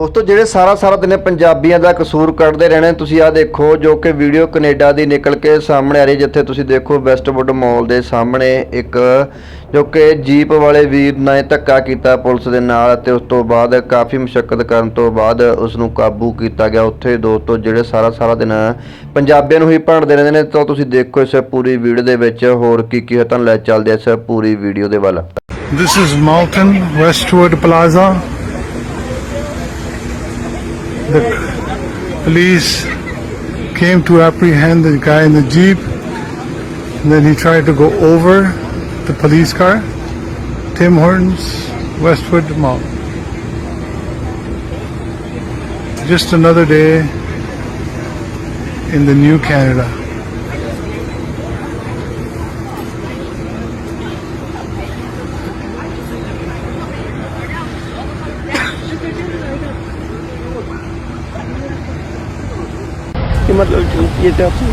ਦੋਸਤੋ, ਜਿਹੜੇ ਸਾਰਾ ਸਾਰਾ ਦਿਨ ਪੰਜਾਬੀਆਂ ਦਾ ਕਸੂਰ ਕੱਢਦੇ ਰਹਿਣੇ, ਤੁਸੀਂ ਆਹ ਦੇਖੋ ਜੋ ਕਿ ਵੀਡੀਓ ਕੈਨੇਡਾ ਦੀ ਨਿਕਲ ਕੇ ਸਾਹਮਣੇ ਆ ਰਹੀ ਜਿੱਥੇ ਤੁਸੀਂ ਦੇਖੋ ਵੈਸਟਵੁੱਡ ਮਾਲ ਦੇ ਸਾਹਮਣੇ ਇੱਕ ਜੋ ਕਿ ਜੀਪ ਵਾਲੇ ਵੀਰ ਨੇ ਧੱਕਾ ਕੀਤਾ ਪੁਲਿਸ ਦੇ ਨਾਲ ਤੇ ਉਸ ਤੋਂ ਬਾਅਦ ਕਾਫੀ ਮੁਸ਼ਕਲ ਕਰਨ ਤੋਂ ਬਾਅਦ ਉਸ ਨੂੰ ਕਾਬੂ ਕੀਤਾ ਗਿਆ ਉੱਥੇ ਦੋਸਤੋ, ਜਿਹੜੇ ਸਾਰਾ ਸਾਰਾ ਦਿਨ ਪੰਜਾਬੀਆਂ ਨੂੰ ਹੀ ਭੰਡਦੇ ਰਹਿੰਦੇ ਨੇ, ਤਾਂ ਤੁਸੀਂ ਦੇਖੋ ਇਸ ਪੂਰੀ ਵੀਡੀਓ ਦੇ ਵਿੱਚ ਹੋਰ ਕੀ ਕੀ ਹੈ ਲੈ ਚੱਲਦੇ ਇਸ ਪੂਰੀ ਵੀਡੀਓ ਦੇ ਵੱਲ This is Malton, Westwood Plaza. The police came to apprehend the guy in the jeep. And then he tried to go over the police car. Tim Hortons, Westwood Mall. Just another day in the new Canada. আমার ইয়েতে আছে